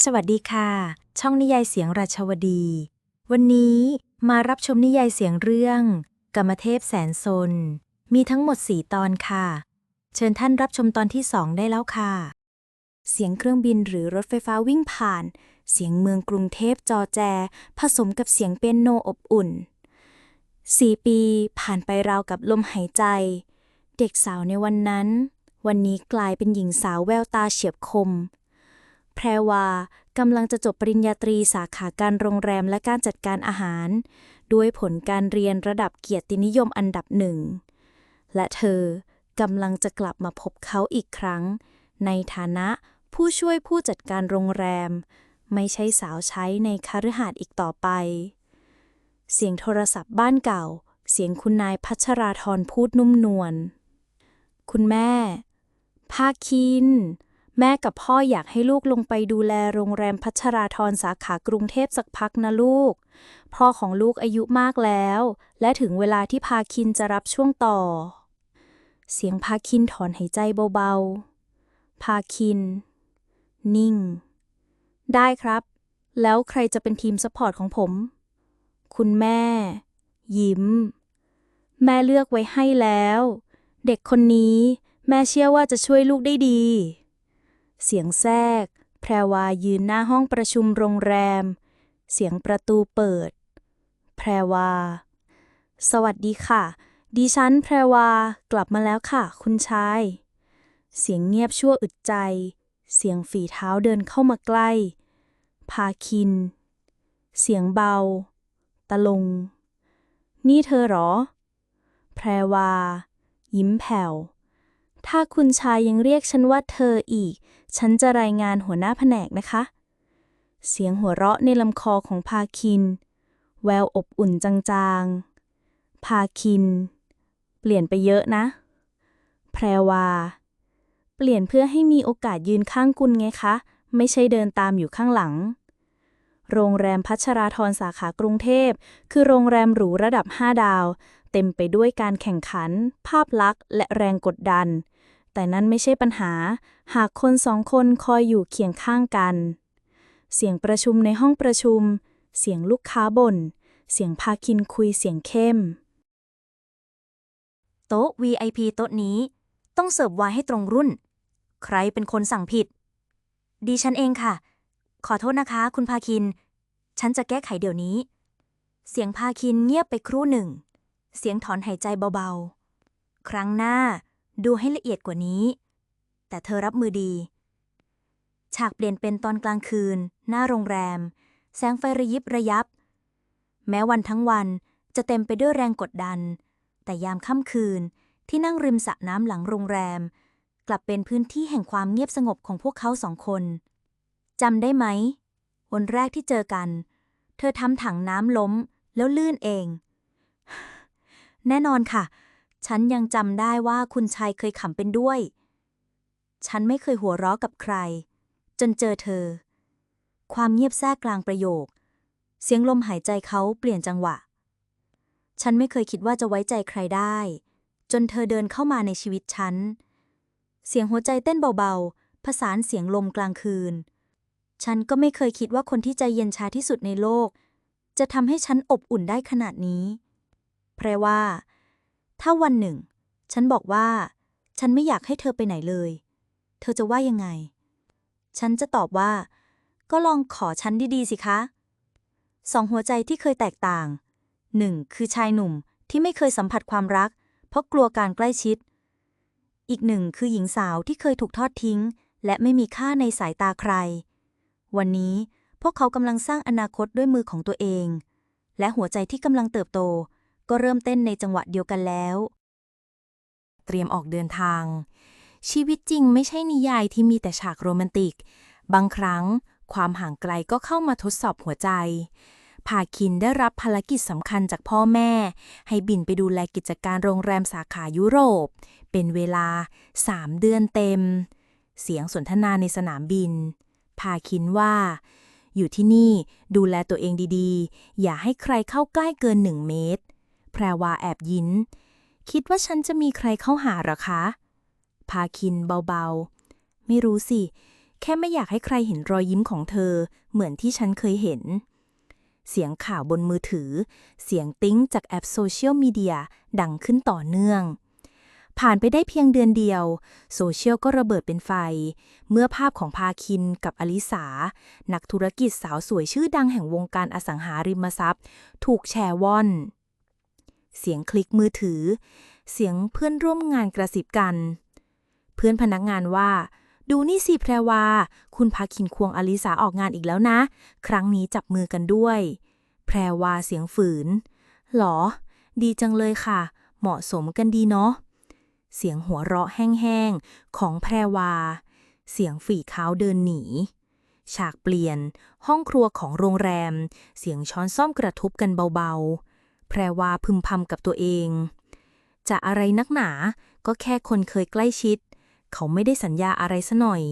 สวัสดีค่ะ ช่องนิยายเสียงราชวดี วันนี้มารับชมนิยายเสียงเรื่อง กรรมเทพแสนซนมีทั้งหมด4ตอนค่ะ เชิญท่านรับชมตอนที่2ได้แล้วค่ะ เสียงเครื่องบินหรือรถไฟฟ้าวิ่งผ่าน เสียงเมืองกรุงเทพจอแจ ผสมกับเสียงเปียโนอบอุ่นสี่ปีผ่านไปราวกับลมหายใจ เด็กสาวในวันนั้น วันนี้กลายเป็นหญิงสาวแววตาเฉียบคม แพรวากำลังจะจบปริญญาตรีสาขาการโรงแรมและการจัดการอาหาร ด้วยผลการเรียนระดับเกียรตินิยมอันดับหนึ่ง และเธอกำลังจะกลับมาพบเขาอีกครั้ง ในฐานะผู้ช่วยผู้จัดการโรงแรม ไม่ใช่สาวใช้ในคฤหาสน์อีกต่อไป เสียงโทรศัพท์บ้านเก่า เสียงคุณนายพัชราธรพูดนุ่มนวลคุณแม่ภาคิน แม่กับพ่ออยากให้ลูกลงไปดูแลโรงแรมพัชราธรสาขากรุงเทพสักพักนะลูก พ่อของลูกอายุมากแล้ว และถึงเวลาที่พาคินจะรับช่วงต่อ เสียงพาคินถอนหายใจเบาๆ พาคิน นิ่ง ได้ครับ แล้วใครจะเป็นทีมซัพพอร์ตของผม คุณแม่ ยิ้ม แม่เลือกไว้ให้แล้ว เด็กคนนี้ แม่เชื่อว่าจะช่วยลูกได้ดี เสียงแทรก แพรวายืนหน้าห้องประชุมโรงแรม เสียงประตูเปิด แพรวา สวัสดีค่ะ ดิฉันแพรวากลับมาแล้วค่ะ คุณชาย เสียงเงียบชั่วอึดใจ เสียงฝีเท้าเดินเข้ามาใกล้ พาคิน เสียงเบา ตะลง นี่เธอหรอ แพรวา ยิ้มแผ่วถ้าคุณชายยังเรียกฉันว่าเธออีก ฉันจะรายงานหัวหน้าแผนกนะคะ เสียงหัวเราะในลำคอของพาคิน แววอบอุ่นจางๆ พาคิน เปลี่ยนไปเยอะนะ แพรวา เปลี่ยนเพื่อให้มีโอกาสยืนข้างคุณไงคะ ไม่ใช่เดินตามอยู่ข้างหลัง โรงแรมพัชราธรสาขากรุงเทพ คือโรงแรมหรูระดับ 5 ดาว เต็มไปด้วยการแข่งขัน ภาพลักษณ์ และแรงกดดัน แต่นั่นไม่ใช่ปัญหา หากคนสองคนคอยอยู่เคียงข้างกัน เสียงประชุมในห้องประชุม เสียงลูกค้าบน่น เสียงพาคินคุยเสียงเข้ม โต๊ะ VIP โต๊ะนี้ ต้องเสิร์ฟไวน์ให้ตรงรุ่น ใครเป็นคนสั่งผิด ดีฉันเองค่ะ ขอโทษนะคะ คุณพาคิน ฉันจะแก้ไขเดี๋ยวนี้ เสียงพาคินเงียบไปครู่หนึ่ง เสียงถอนหายใจเบาๆ ครั้งหน้า ดูให้ละเอียดกว่านี้ แต่เธอรับมือดี ฉากเปลี่ยนเป็นตอนกลางคืน หน้าโรงแรม แสงไฟระยิบระยับ แม้วันทั้งวันจะเต็มไปด้วยแรงกดดัน แต่ยามค่ำคืนที่นั่งริมสระน้ำหลังโรงแรม กลับเป็นพื้นที่แห่งความเงียบสงบของพวกเขาสองคนจำได้ไหม วันแรกที่เจอกัน เธอทำถังน้ำล้มแล้วลื่นเอง แน่นอนค่ะ ฉันยังจำได้ว่าคุณชายเคยขำเป็นด้วย ฉันไม่เคยหัวเราะกับใคร จนเจอเธอ ความเงียบแทรกกลางประโยค เสียงลมหายใจเขาเปลี่ยนจังหวะ ฉันไม่เคยคิดว่าจะไว้ใจใครได้ จนเธอเดินเข้ามาในชีวิตฉัน เสียงหัวใจเต้นเบาๆ ผสานเสียงลมกลางคืน ฉันก็ไม่เคยคิดว่าคนที่ใจเย็นชาที่สุดในโลก จะทำให้ฉันอบอุ่นได้ขนาดนี้แปลว่า ถ้าวันหนึ่ง ฉันบอกว่า ฉันไม่อยากให้เธอไปไหนเลย เธอจะว่ายังไง ฉันจะตอบว่า ก็ลองขอฉันดีๆสิคะ สองหัวใจที่เคยแตกต่างหนึ่งคือชายหนุ่มที่ไม่เคยสัมผัสความรัก เพราะกลัวการใกล้ชิด อีกหนึ่งคือหญิงสาวที่เคยถูกทอดทิ้ง และไม่มีค่าในสายตาใคร วันนี้พวกเขากำลังสร้างอนาคตด้วยมือของตัวเอง และหัวใจที่กำลังเติบโต ก็เริ่มเต้นในจังหวะเดียวกันแล้ว เตรียมออกเดินทาง ชีวิตจริงไม่ใช่นิยายที่มีแต่ฉากโรแมนติก บางครั้งความห่างไกลก็เข้ามาทดสอบหัวใจภาคินได้รับภารกิจสำคัญจากพ่อแม่ ให้บินไปดูแลกิจการโรงแรมสาขายุโรป เป็นเวลา 3 เดือนเต็ม เสียงสนทนาในสนามบิน พาคินว่า อยู่ที่นี่ดูแลตัวเองดีๆ อย่าให้ใครเข้าใกล้เกินหนึ่งเมตร แพรวาแอบยิ้มคิดว่าฉันจะมีใครเข้าหาหรอคะ พาคินเบาๆ ไม่รู้สิ แค่ไม่อยากให้ใครเห็นรอยยิ้มของเธอ เหมือนที่ฉันเคยเห็น เสียงข่าวบนมือถือ เสียงติ้งจากแอปโซเชียลมีเดียดังขึ้นต่อเนื่อง ผ่านไปได้เพียงเดือนเดียว โซเชียลก็ระเบิดเป็นไฟ เมื่อภาพของพาคินกับอลิสา นักธุรกิจสาวสวยชื่อดังแห่งวงการอสังหาริมทรัพย์ ถูกแชร์ว่อน เสียงคลิกมือถือ เสียงเพื่อนร่วมงานกระซิบกัน เพื่อนพนักงานว่า ดูนี่สิแพรวา คุณพาคินควงอลิสาออกงานอีกแล้วนะ ครั้งนี้จับมือกันด้วย แพรวาเสียงฝืน หรอ ดีจังเลยค่ะ เหมาะสมกันดีเนาะ เสียงหัวเราะแห้งๆ ของแพรวา เสียงฝีเท้าเดินหนีฉากเปลี่ยน ห้องครัวของโรงแรม เสียงช้อนซ่อมกระทบกันเบาๆ แพรวาพึมพำกับตัวเอง จะอะไรนักหนา ก็แค่คนเคยใกล้ชิด เขาไม่ได้สัญญาอะไรซะหน่อย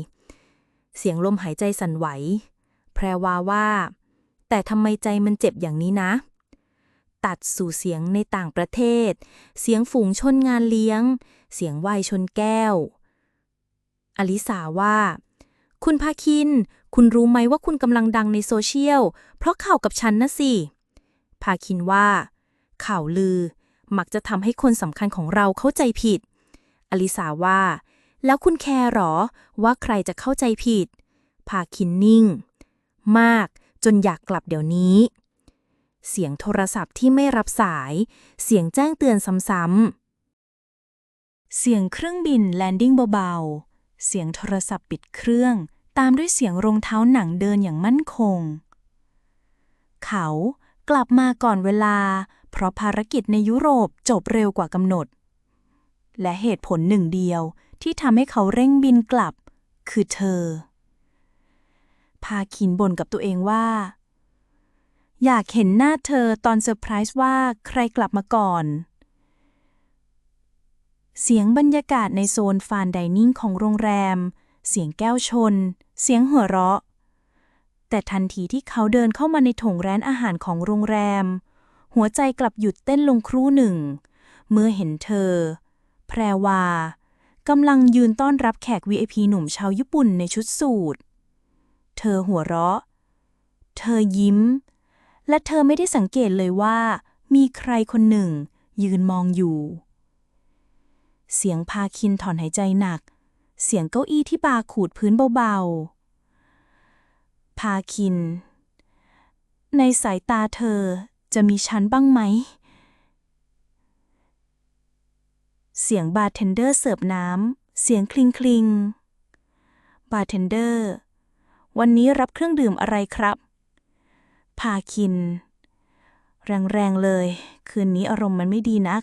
เสียงลมหายใจสั่นไหว แพรวาว่า แต่ทำไมใจมันเจ็บอย่างนี้นะ ตัดสู่เสียงในต่างประเทศ เสียงฝูงชนงานเลี้ยง เสียงวายชนแก้ว อลิสาว่า คุณพาคิน คุณรู้ไหมว่าคุณกำลังดังในโซเชียล เพราะข่าวกับฉันนะสิพาคินว่า ข่าวลือ มักจะทำให้คนสำคัญของเราเข้าใจผิด อลิสาว่า แล้วคุณแคร์หรอ ว่าใครจะเข้าใจผิด พาคินนิ่ง มากจนอยากกลับเดี๋ยวนี้ เสียงโทรศัพท์ที่ไม่รับสาย เสียงแจ้งเตือนซ้ำๆ เสียงเครื่องบินแลนดิ้งเบาๆ เสียงโทรศัพท์ปิดเครื่อง ตามด้วยเสียงรองเท้าหนังเดินอย่างมั่นคง เขากลับมาก่อนเวลา เพราะภารกิจในยุโรปจบเร็วกว่ากำหนด และเหตุผลหนึ่งเดียวที่ทำให้เขาเร่งบินกลับ คือเธอ พาคินบ่นกับตัวเองว่า อยากเห็นหน้าเธอตอนเซอร์ไพรส์ว่าใครกลับมาก่อน เสียงบรรยากาศในโซนฟานไดนิ่งของโรงแรม เสียงแก้วชน เสียงหัวเราะ แต่ทันทีที่เขาเดินเข้ามาในถงร้านอาหารของโรงแรม หัวใจกลับหยุดเต้นลงครู่หนึ่ง เมื่อเห็นเธอ แพรวากำลังยืนต้อนรับแขก VIP หนุ่มชาวญี่ปุ่นในชุดสูทเธอหัวเราะ เธอยิ้ม และเธอไม่ได้สังเกตเลยว่า มีใครคนหนึ่ง ยืนมองอยู่ เสียงพาคินถอนหายใจหนัก เสียงเก้าอี้ที่บาขูดพื้นเบาๆ พาคิน ในสายตาเธอ จะมีฉันบ้างไหม เสียงบาร์เทนเดอร์เสิร์ฟน้ำ เสียงคลิงคลิง บาร์เทนเดอร์ วันนี้รับเครื่องดื่มอะไรครับ พาคิน แรงๆเลย คืนนี้อารมณ์มันไม่ดีนัก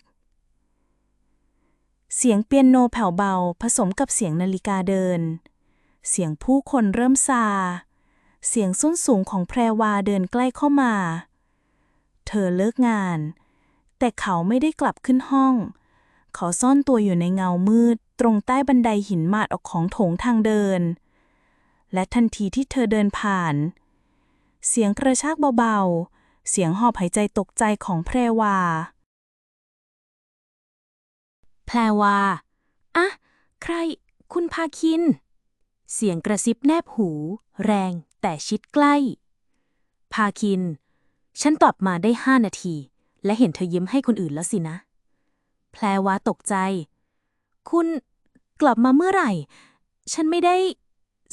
เสียงเปียโนแผ่วเบาผสมกับเสียงนาฬิกาเดิน เสียงผู้คนเริ่มซา เสียงส้นสูงของแพรวาเดินใกล้เข้ามา เธอเลิกงาน แต่เขาไม่ได้กลับขึ้นห้อง เขาซ่อนตัวอยู่ในเงามืด ตรงใต้บันไดหินหมาดออกของโถงทางเดิน และทันทีที่เธอเดินผ่าน เสียงกระชากเบาๆ เสียงหอบหายใจตกใจของแพรวา แพรวา อะ ใคร คุณพาคิน เสียงกระซิบแนบหู แรงแต่ชิดใกล้ พาคิน ฉันกลับมาได้ห้านาที และเห็นเธอยิ้มให้คนอื่นแล้วสินะ แพรวาตกใจ คุณกลับมาเมื่อไหร่ ฉันไม่ได้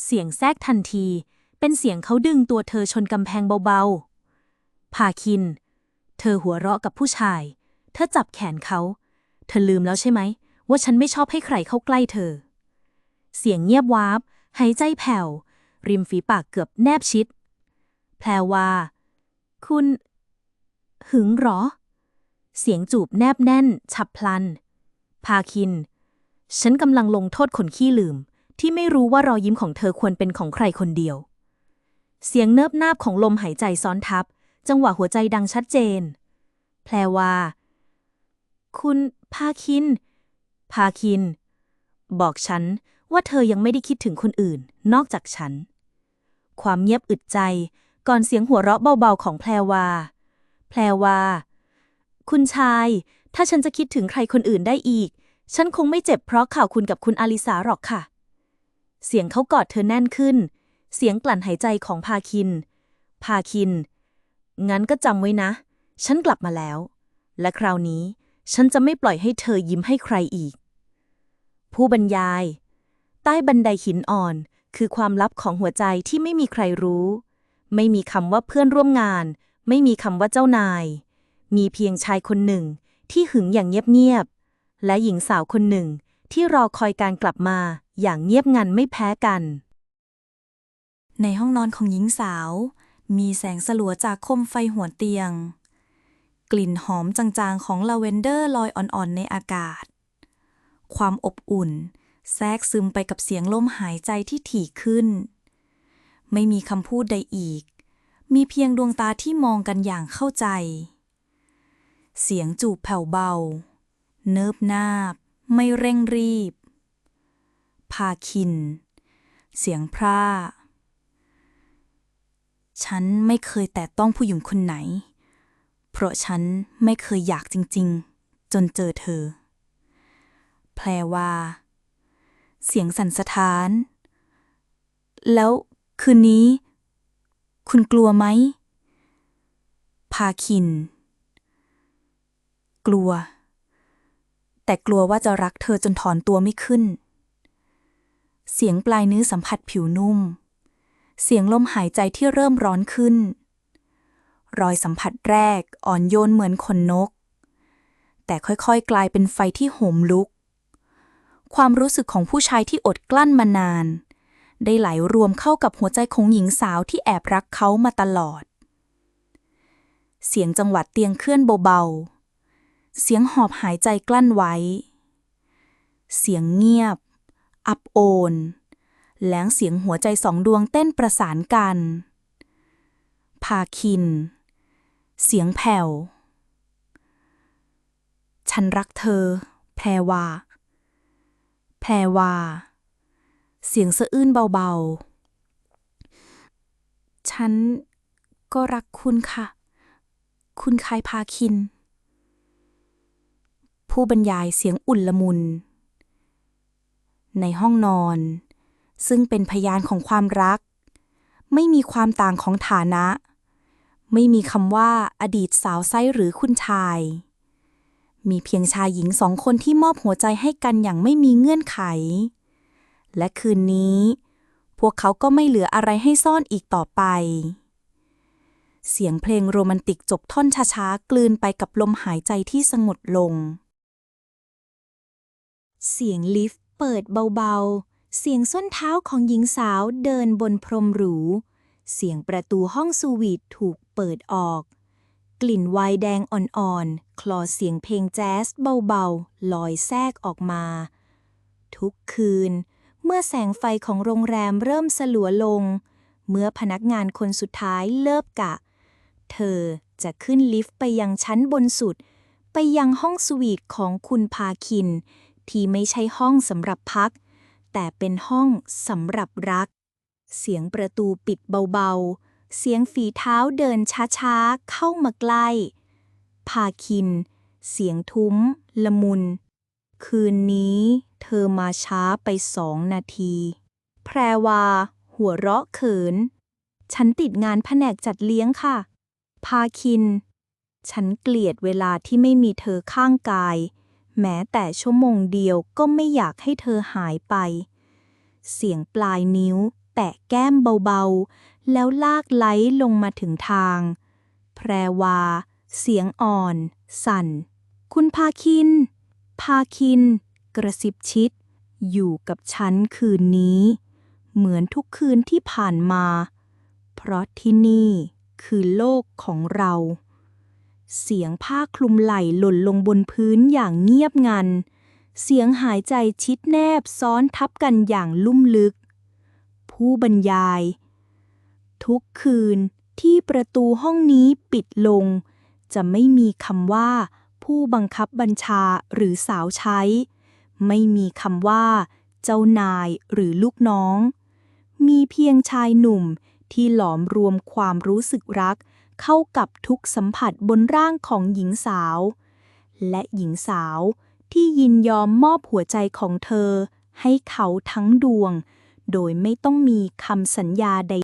เสียงแทรกทันที เป็นเสียงเขาดึงตัวเธอชนกำแพงเบาๆพาคิน เธอหัวเราะกับผู้ชาย เธอจับแขนเขา เธอลืมแล้วใช่ไหม ว่าฉันไม่ชอบให้ใครเข้าใกล้เธอ เสียงเงียบวาบหายใจแผ่ว ริมฝีปากเกือบแนบชิด แพรว่า คุณ หึงเหรอ เสียงจูบแนบแน่น ฉับพลัน พาคิน ฉันกำลังลงโทษคนขี้ลืม ที่ไม่รู้ว่ารอยยิ้มของเธอควรเป็นของใครคนเดียว เสียงเนิบนาบของลมหายใจซ้อนทับ จังหวะหัวใจดังชัดเจน แพรว่า คุณพาคิน พาคิน บอกฉันว่าเธอยังไม่ได้คิดถึงคนอื่น นอกจากฉัน ความเงียบอึดใจ ก่อนเสียงหัวเราะเบาๆของแพรวา แพรวา คุณชาย ถ้าฉันจะคิดถึงใครคนอื่นได้อีก ฉันคงไม่เจ็บเพราะข่าวคุณกับคุณอาลิสาหรอกค่ะ เสียงเขากอดเธอแน่นขึ้น เสียงกลั่นหายใจของพาคิน พาคิน งั้นก็จำไว้นะ ฉันกลับมาแล้ว และคราวนี้ฉันจะไม่ปล่อยให้เธอยิ้มให้ใครอีก ผู้บรรยาย ใต้บันไดหินอ่อนคือความลับของหัวใจที่ไม่มีใครรู้ ไม่มีคำว่าเพื่อนร่วมงาน ไม่มีคำว่าเจ้านาย มีเพียงชายคนหนึ่งที่หึงอย่างเงียบๆ และหญิงสาวคนหนึ่งที่รอคอยการกลับมาอย่างเงียบงันไม่แพ้กัน ในห้องนอนของหญิงสาว มีแสงสลัวจากคมไฟหัวเตียง กลิ่นหอมจางๆของลาเวนเดอร์ลอยอ่อนๆในอากาศ ความอบอุ่น แทรกซึมไปกับเสียงลมหายใจที่ถี่ขึ้น ไม่มีคำพูดใดอีก มีเพียงดวงตาที่มองกันอย่างเข้าใจ เสียงจูบแผ่วเบา เนิบนาบ ไม่เร่งรีบ พาคิน เสียงพร่าฉันไม่เคยแตะต้องผู้หญิงคนไหน เพราะฉันไม่เคยอยากจริง ๆ จนเจอเธอ แพรว่า เสียงสั่นสะท้าน แล้ว คืนนี้ คุณกลัวไหม พาคิน กลัว แต่กลัวว่าจะรักเธอจนถอนตัวไม่ขึ้น เสียงปลายนิ้วสัมผัสผิวนุ่ม เสียงลมหายใจที่เริ่มร้อนขึ้น รอยสัมผัสแรกอ่อนโยนเหมือนขนนก แต่ค่อยๆ กลายเป็นไฟที่โหมลุก ความรู้สึกของผู้ชายที่อดกลั้นมานาน ได้ไหลรวมเข้ากับหัวใจของหญิงสาวที่แอบรักเขามาตลอด เสียงจังหวัดเตียงเคลื่อนเบาๆ เสียงหอบหายใจกลั้นไว้ เสียงเงียบ อับโอน แหลงเสียงหัวใจสองดวงเต้นประสานกัน พาคิน เสียงแผ่ว ฉันรักเธอ แพรวาแพรวา เสียงสะอื้นเบาๆ ฉันก็รักคุณค่ะ คุณคายพาคิน ผู้บรรยายเสียงอุ่นละมุน ในห้องนอน ซึ่งเป็นพยานของความรัก ไม่มีความต่างของฐานะ ไม่มีคำว่าอดีตสาวไซหรือคุณชาย มีเพียงชายหญิงสองคนที่มอบหัวใจให้กันอย่างไม่มีเงื่อนไข และคืนนี้ พวกเขาก็ไม่เหลืออะไรให้ซ่อนอีกต่อไป เสียงเพลงโรแมนติกจบท่อนช้าๆ กลืนไปกับลมหายใจที่สงบลง เสียงลิฟต์เปิดเบาๆ เสียงส้นเท้าของหญิงสาวเดินบนพรมหรู เสียงประตูห้องสวีทถูกเปิดออก กลิ่นไวน์แดงอ่อนๆ คลอเสียงเพลงแจ๊สเบาๆ ลอยแทรกออกมา ทุกคืน เมื่อแสงไฟของโรงแรมเริ่มสลัวลง เมื่อพนักงานคนสุดท้ายเลิกกะ เธอจะขึ้นลิฟต์ไปยังชั้นบนสุด ไปยังห้องสวีทของคุณพาคิน ที่ไม่ใช่ห้องสำหรับพัก แต่เป็นห้องสำหรับรัก เสียงประตูปิดเบาๆ เสียงฝีเท้าเดินช้าๆ เข้ามาใกล้ พาคิน เสียงทุ้ม ละมุน คืนนี้ เธอมาช้าไปสองนาที แพรวา หัวเราะเขิน ฉันติดงานแผนกจัดเลี้ยงค่ะ พาคิน ฉันเกลียดเวลาที่ไม่มีเธอข้างกาย แม้แต่ชั่วโมงเดียวก็ไม่อยากให้เธอหายไป เสียงปลายนิ้ว แตะแก้มเบาๆ แล้วลากไหลลงมาถึงทาง แพรวา เสียงอ่อน สั่น คุณพาคิน พาคิน กระซิบชิด อยู่กับฉันคืนนี้ เหมือนทุกคืนที่ผ่านมา เพราะที่นี่คือโลกของเรา เสียงผ้าคลุมไหล่หล่นลงบนพื้นอย่างเงียบงัน เสียงหายใจชิดแนบซ้อนทับกันอย่างลุ่มลึก ผู้บรรยาย ทุกคืนที่ประตูห้องนี้ปิดลง จะไม่มีคำว่า ผู้บังคับบัญชาหรือสาวใช้ ไม่มีคำว่า เจ้านายหรือลูกน้อง มีเพียงชายหนุ่มที่หลอมรวมความรู้สึกรัก เข้ากับทุกสัมผัสบนร่างของหญิงสาว และหญิงสาวที่ยินยอมมอบหัวใจของเธอ ให้เขาทั้งดวง โดยไม่ต้องมีคำสัญญาใด